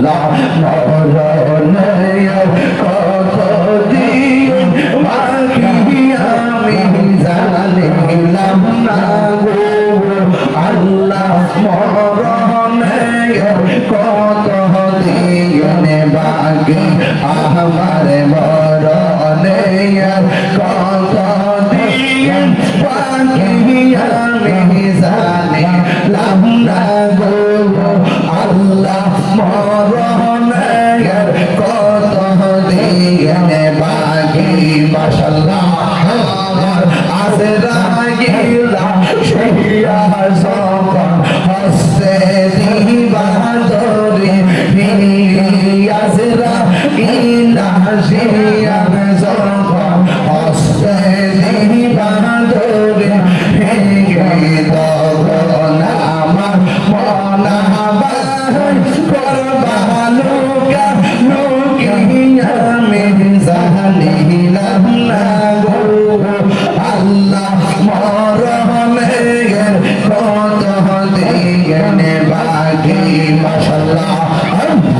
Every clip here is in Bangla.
No.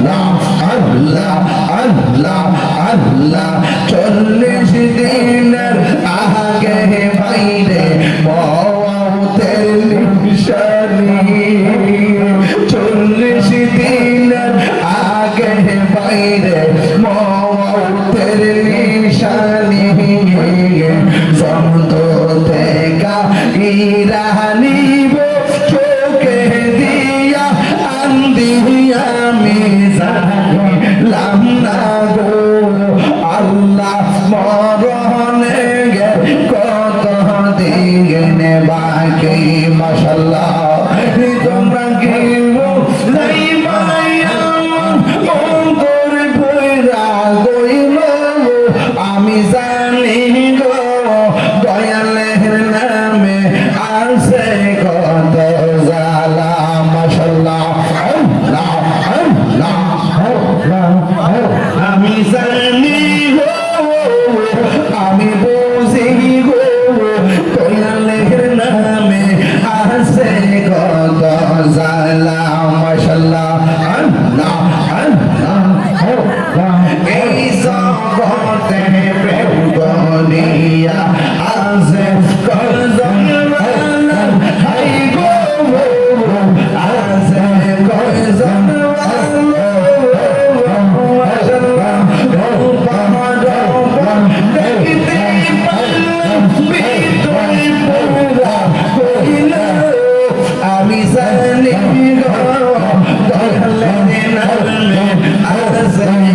আল্লাহ আল্লাহ আল্লাহ আল্লাহ চল্লিশ দিন আছে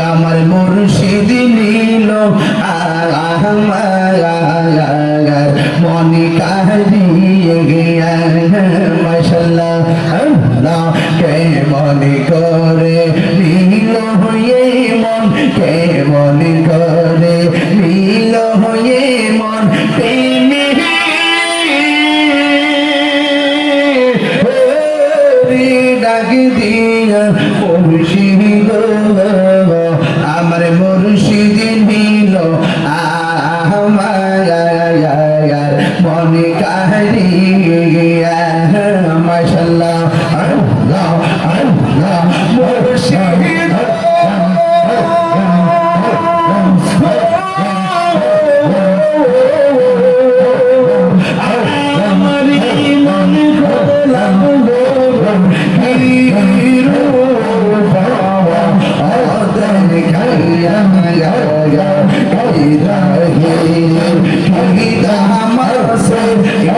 আমার মুর্শিদ নীল আমার মনে কাহিয়ে গিয়া মশাল্লা কে মনে করে নীল হয়ে মন, কে মনে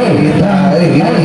ay, ay, ay.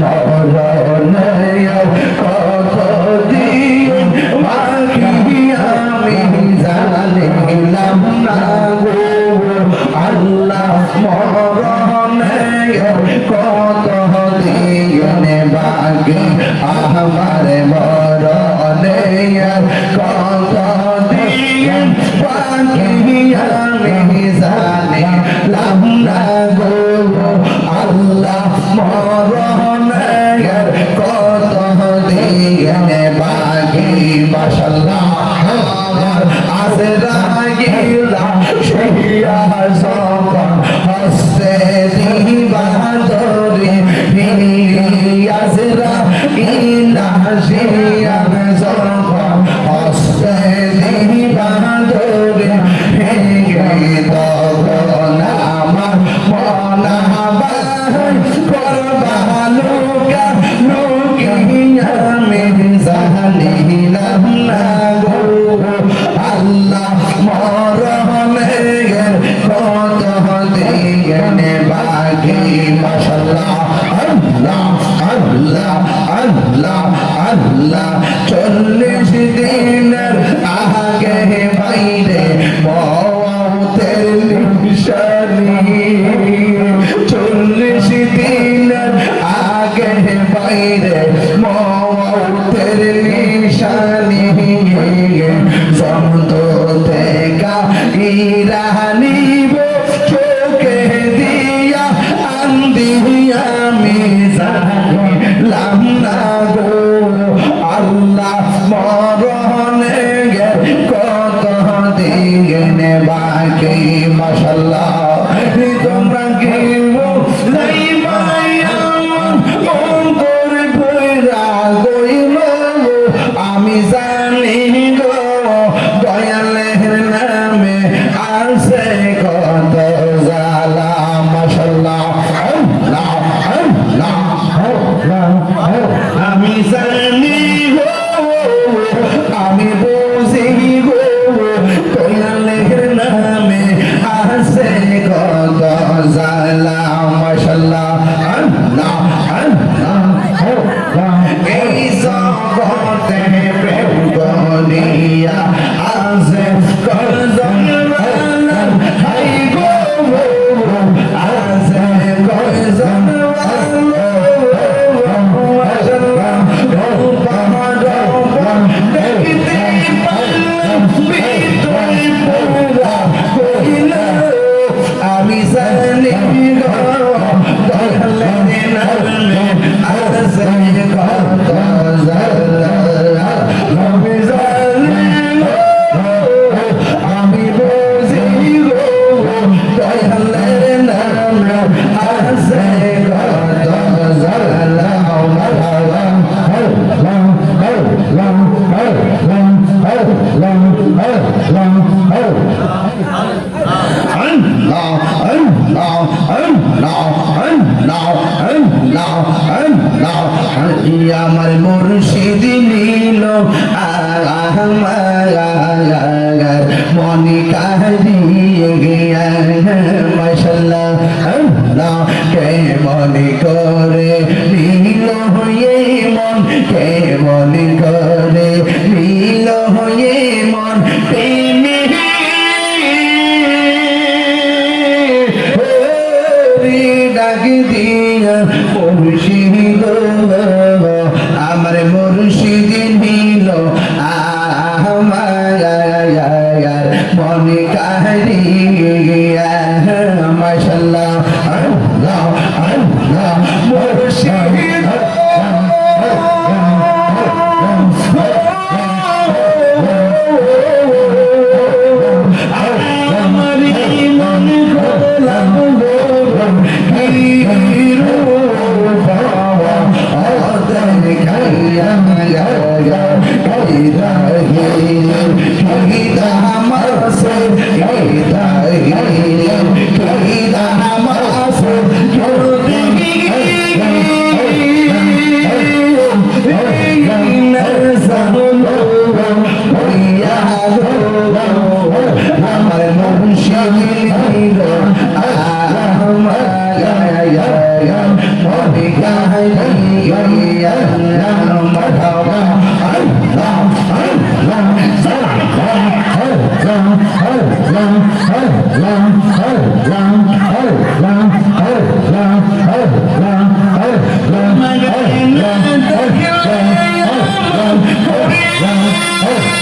No. হইয়া Monica.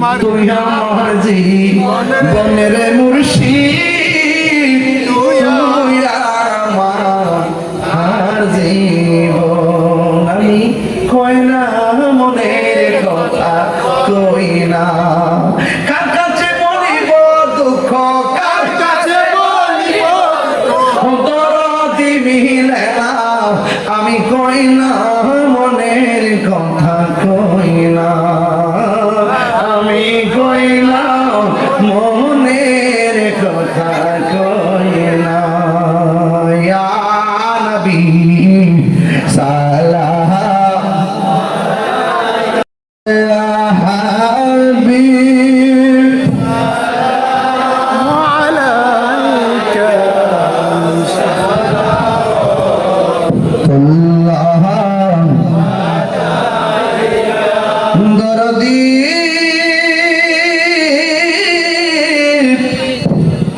मर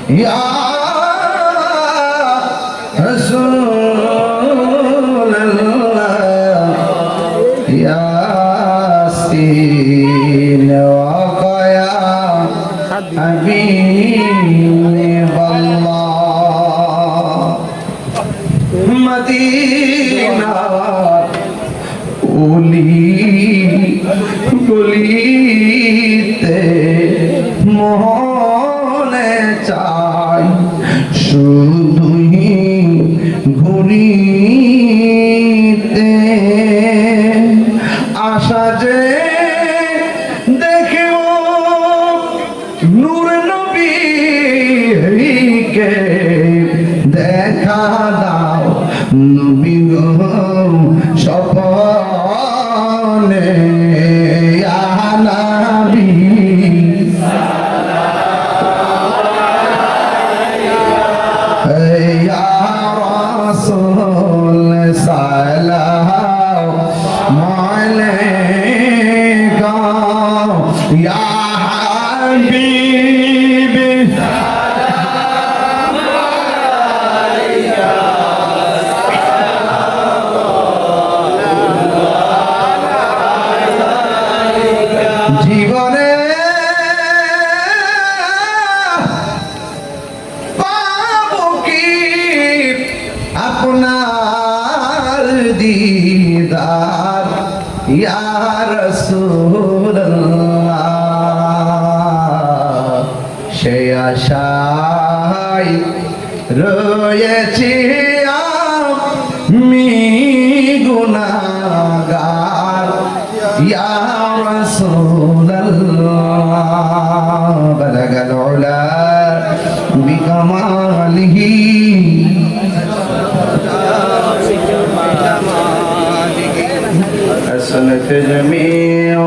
鱼啊。আশায় রয়েছি আমি গুনাগার ইয়া রাসূলাল্লাহ বালাগাল উলা বিকামালিহি حسنت جميع